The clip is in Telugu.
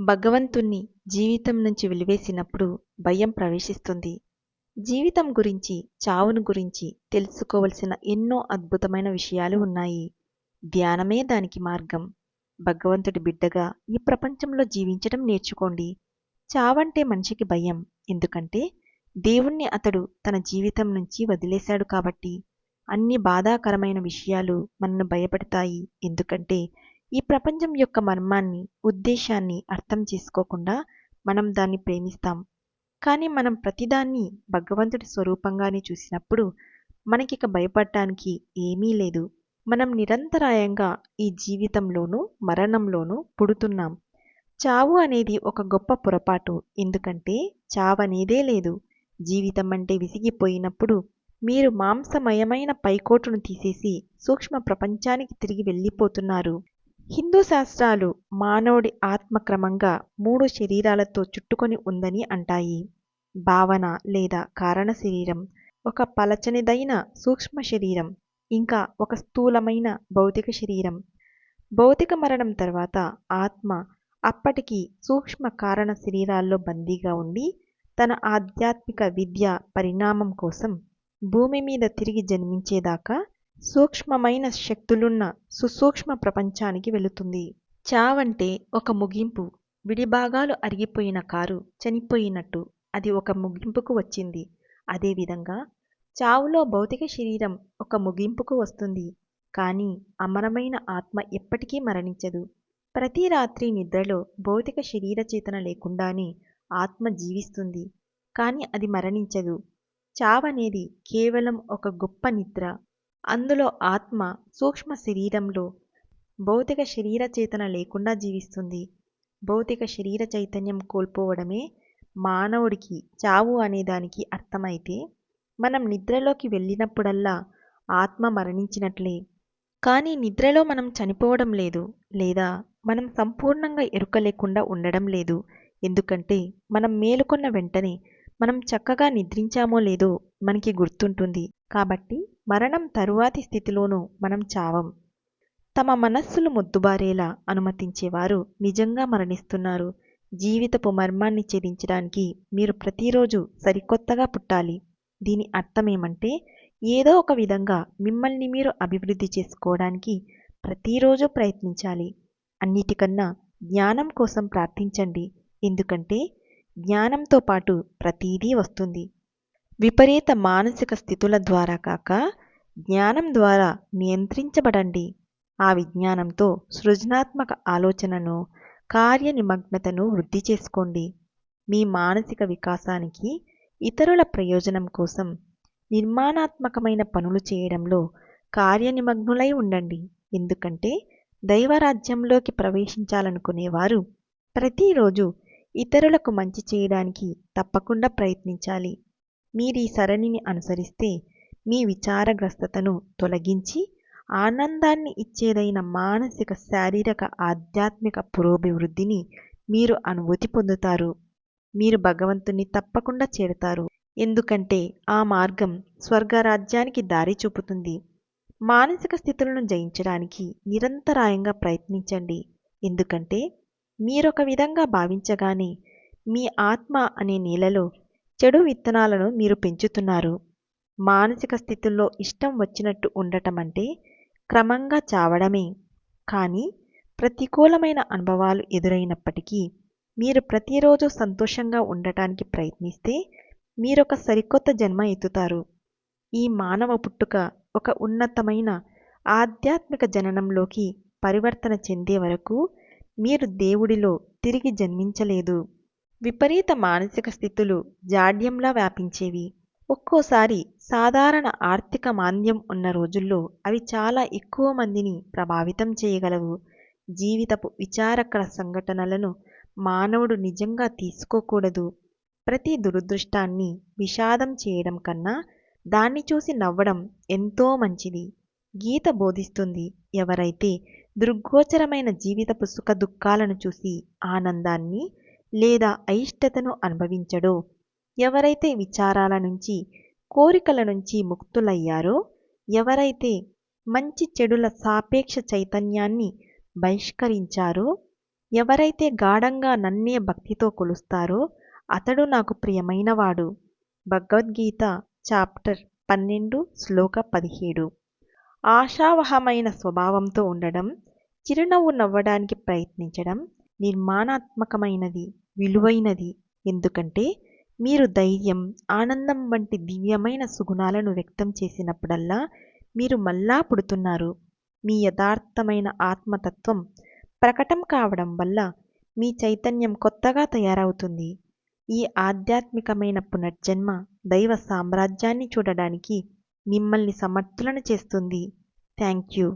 భగవంతుణ్ణి జీవితం నుంచి వెలివేసినప్పుడు భయం ప్రవేశిస్తుంది. జీవితం గురించి చావును గురించి తెలుసుకోవలసిన ఎన్నో అద్భుతమైన విషయాలు ఉన్నాయి. ధ్యానమే దానికి మార్గం. భగవంతుడి బిడ్డగా ఈ ప్రపంచంలో జీవించడం నేర్చుకోండి. చావంటే మనిషికి భయం. ఎందుకంటే దేవుణ్ణి అతడు తన జీవితం నుంచి వదిలేశాడు కాబట్టి. అన్ని బాధాకరమైన విషయాలు మనను భయపడతాయి. ఎందుకంటే ఈ ప్రపంచం యొక్క మర్మాన్ని ఉద్దేశాన్ని అర్థం చేసుకోకుండా మనం దాన్ని ప్రేమిస్తాం. కానీ మనం ప్రతిదాన్ని భగవంతుడి స్వరూపంగానే చూసినప్పుడు మనకిక భయపడటానికి ఏమీ లేదు. మనం నిరంతరాయంగా ఈ జీవితంలోనూ మరణంలోనూ పుడుతున్నాం. చావు అనేది ఒక గొప్ప పొరపాటు. ఎందుకంటే చావనేదే లేదు. జీవితం అంటే విసిగిపోయినప్పుడు మీరు మాంసమయమైన పైకోటును తీసేసి సూక్ష్మ ప్రపంచానికి తిరిగి వెళ్ళిపోతున్నారు. హిందూ శాస్త్రాలు మానవుడి ఆత్మ క్రమంగా మూడు శరీరాలతో చుట్టుకొని ఉందని అంటాయి. భావన లేదా కారణ శరీరం ఒక పలచనిదైన సూక్ష్మ శరీరం ఇంకా ఒక స్థూలమైన భౌతిక శరీరం. భౌతిక మరణం తర్వాత ఆత్మ అప్పటికి సూక్ష్మ కారణ శరీరాల్లో బందీగా ఉండి తన ఆధ్యాత్మిక విద్య పరిణామం కోసం భూమి మీద తిరిగి జన్మించేదాకా సూక్ష్మమైన శక్తులున్న సుసూక్ష్మ ప్రపంచానికి వెళుతుంది. చావంటే ఒక ముగింపు. విడిభాగాలు అరిగిపోయిన కారు చనిపోయినట్టు అది ఒక ముగింపుకు వచ్చింది. అదేవిధంగా చావులో భౌతిక శరీరం ఒక ముగింపుకు వస్తుంది. కానీ అమరమైన ఆత్మ ఎప్పటికీ మరణించదు. ప్రతి రాత్రి నిద్రలో భౌతిక శరీర చేతన లేకుండానే ఆత్మ జీవిస్తుంది. కానీ అది మరణించదు. చావనేది కేవలం ఒక గొప్ప నిద్ర. అందులో ఆత్మ సూక్ష్మ శరీరంలో భౌతిక శరీర చేతన లేకుండా జీవిస్తుంది. భౌతిక శరీర చైతన్యం కోల్పోవడమే మానవుడికి చావు అనే దానికి అర్థమైతే మనం నిద్రలోకి వెళ్ళినప్పుడల్లా ఆత్మ మరణించినట్లే. కానీ నిద్రలో మనం చనిపోవడం లేదు లేదా మనం సంపూర్ణంగా ఎరుక లేకుండా ఉండడం లేదు. ఎందుకంటే మనం మేలుకొన్న వెంటనే మనం చక్కగా నిద్రించామో లేదో మనకి గుర్తుంటుంది. కాబట్టి మరణం తరువాతి స్థితిలోనూ మనం చావం. తమ మనస్సులు మొద్దుబారేలా అనుమతించేవారు నిజంగా మరణిస్తున్నారు. జీవితపు మర్మాన్ని ఛేదించడానికి మీరు ప్రతిరోజు సరికొత్తగా పుట్టాలి. దీని అర్థమేమంటే ఏదో ఒక విధంగా మిమ్మల్ని మీరు అభివృద్ధి చేసుకోవడానికి ప్రతిరోజు ప్రయత్నించాలి. అన్నిటికన్నా జ్ఞానం కోసం ప్రార్థించండి. ఎందుకంటే జ్ఞానంతో పాటు ప్రతీదీ వస్తుంది. విపరీత మానసిక స్థితుల ద్వారా కాక జ్ఞానం ద్వారా నియంత్రించబడండి. ఆ విజ్ఞానంతో సృజనాత్మక ఆలోచనను కార్యనిమగ్నతను వృద్ధి చేసుకోండి. మీ మానసిక వికాసానికి ఇతరుల ప్రయోజనం కోసం నిర్మాణాత్మకమైన పనులు చేయడంలో కార్యనిమగ్నులై ఉండండి. ఎందుకంటే దైవరాజ్యంలోకి ప్రవేశించాలనుకునేవారు ప్రతిరోజు ఇతరులకు మంచి చేయడానికి తప్పకుండా ప్రయత్నించాలి. మీరీ సరణిని అనుసరిస్తే మీ విచారగ్రస్తతను తొలగించి ఆనందాన్ని ఇచ్చేదైన మానసిక శారీరక ఆధ్యాత్మిక పురోభివృద్ధిని మీరు అనుభూతి పొందుతారు. మీరు భగవంతుని తప్పకుండా చేరుతారు. ఎందుకంటే ఆ మార్గం స్వర్గరాజ్యానికి దారి చూపుతుంది. మానసిక స్థితులను జయించడానికి నిరంతరాయంగా ప్రయత్నించండి. ఎందుకంటే మీరొక విధంగా భావించగానే మీ ఆత్మ అనే నేలలో చెడు విత్తనాలను మీరు పెంచుతున్నారు. మానసిక స్థితుల్లో ఇష్టం వచ్చినట్టు ఉండటం అంటే క్రమంగా చావడమే. కానీ ప్రతికూలమైన అనుభవాలు ఎదురైనప్పటికీ మీరు ప్రతిరోజు సంతోషంగా ఉండటానికి ప్రయత్నిస్తే మీరొక సరికొత్త జన్మ ఎత్తుతారు. ఈ మానవ పుట్టుక ఒక ఉన్నతమైన ఆధ్యాత్మిక జననంలోకి పరివర్తన చెందే వరకు మీరు దేవుడిలో తిరిగి జన్మించలేదు. విపరీత మానసిక స్థితులు జాడ్యంలా వ్యాపించేవి. ఒక్కోసారి సాధారణ ఆర్థిక మాంద్యం ఉన్న రోజుల్లో అవి చాలా ఎక్కువ మందిని ప్రభావితం చేయగలవు. జీవితపు విచారకర సంఘటనలను మానవుడు నిజంగా తీసుకోకూడదు. ప్రతి దురదృష్టాన్ని విషాదం చేయడం కన్నా దాన్ని చూసి నవ్వడం ఎంతో మంచిది. గీత బోధిస్తుంది ఎవరైతే దృగ్గోచరమైన జీవితపు సుఖ దుఃఖాలను చూసి ఆనందాన్ని లేదా అయిష్టతను అనుభవించడో. ఎవరైతే విచారాల నుంచి కోరికల నుంచి ముక్తులయ్యారో ఎవరైతే మంచి చెడుల సాపేక్ష చైతన్యాన్ని బహిష్కరించారో ఎవరైతే గాఢంగా నన్నే భక్తితో కొలుస్తారో అతడు నాకు ప్రియమైనవాడు. భగవద్గీత చాప్టర్ పన్నెండు శ్లోక పదిహేడు. ఆశావహమైన స్వభావంతో ఉండడం చిరునవ్వు నవ్వడానికి ప్రయత్నించడం నిర్మాణాత్మకమైనది. విలువైనది. ఎందుకంటే మీరు ధైర్యం ఆనందం వంటి దివ్యమైన సుగుణాలను వ్యక్తం చేసినప్పుడల్లా మీరు మళ్ళా పుడుతున్నారు. మీ యథార్థమైన ఆత్మతత్వం ప్రకటం కావడం వల్ల మీ చైతన్యం కొత్తగా తయారవుతుంది. ఈ ఆధ్యాత్మికమైన పునర్జన్మ దైవ సామ్రాజ్యాన్ని చూడడానికి మిమ్మల్ని సమర్థులను చేస్తుంది. Thank you.